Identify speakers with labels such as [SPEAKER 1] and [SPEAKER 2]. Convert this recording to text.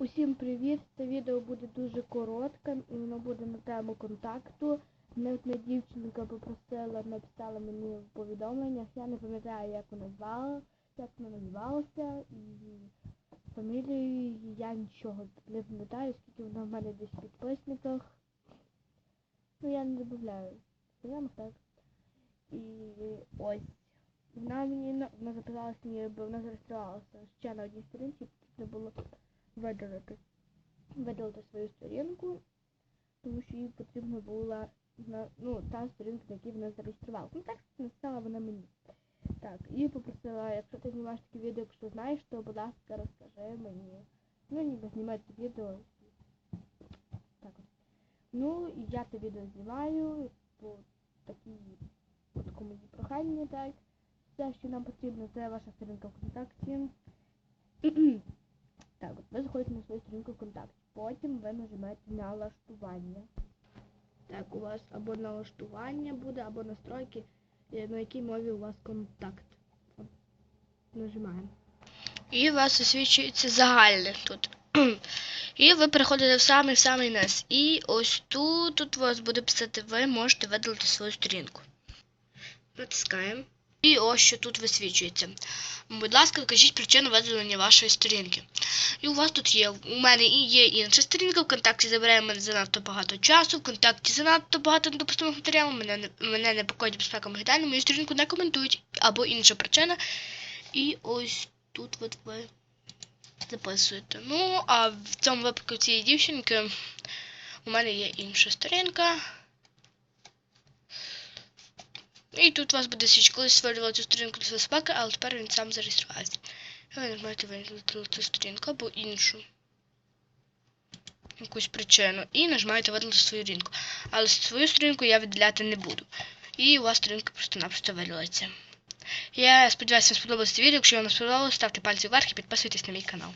[SPEAKER 1] Усім привіт! Це відео буде дуже коротке, і воно буде на тему контакту. Мене одна дівчинка попросила, написала мені в повідомленнях. Я не пам'ятаю, як вона звала, як вона називалася, і фамілію я нічого не пам'ятаю, скільки вона в мене десь в підписниках. Ну я не додаю знайомих, так. І ось. Вона мені на- вона записалася мені, вона зареєструвалася ще на одній сторінці, потрібно було видалити. Видалити свою сторінку, тому що їй потрібно була ну, та сторінка, на якій вона зареєструвалася. Ну так написала вона мені. Так, і попросила, якщо ти знімаєш такі відео, якщо знаєш, то будь ласка, розкажи мені. Ну, ніби знімати відео. Так от. Ну, і я це відео знімаю по такій по такому її проханні, так. Все, що нам потрібно, це ваша сторінка в контакті. Так, от ви заходите на свою сторінку ВКонтакті. Потім ви нажимаєте налаштування. Так, у вас або налаштування буде, або настройки, е, на якій мові у вас контакт. Нажимаємо.
[SPEAKER 2] І у вас освічується загальне тут. І ви переходите в самий самий низ. І ось тут, тут у вас буде писати, ви можете видалити свою сторінку. Натискаємо. І ось що тут висвічується. Будь ласка, вкажіть причину видалення вашої сторінки. І у вас тут є. У мене і є інша сторінка, ВКонтакті забирає мене занадто багато часу, ВКонтакті занадто багато недопустимих матеріалів, мене, мене непокоїть безпека Магітальна, мою сторінку не коментують, або інша причина. І ось тут от ви записуєте. Ну, а в цьому випадку цієї дівчинки у мене є інша сторінка. І тут у вас буде свіч, колись створювала цю сторінку для безпеки, але тепер він сам зареєструвався. Ви нажимаєте видалити цю сторінку або іншу. Якусь причину. І нажимаєте видалити свою сторінку. Але свою сторінку я виділяти не буду. І у вас сторінка просто-напросто видалиться. Я сподіваюся, вам сподобалося це відео. Якщо вам сподобалося, ставте пальці вверх і підписуйтесь на мій канал.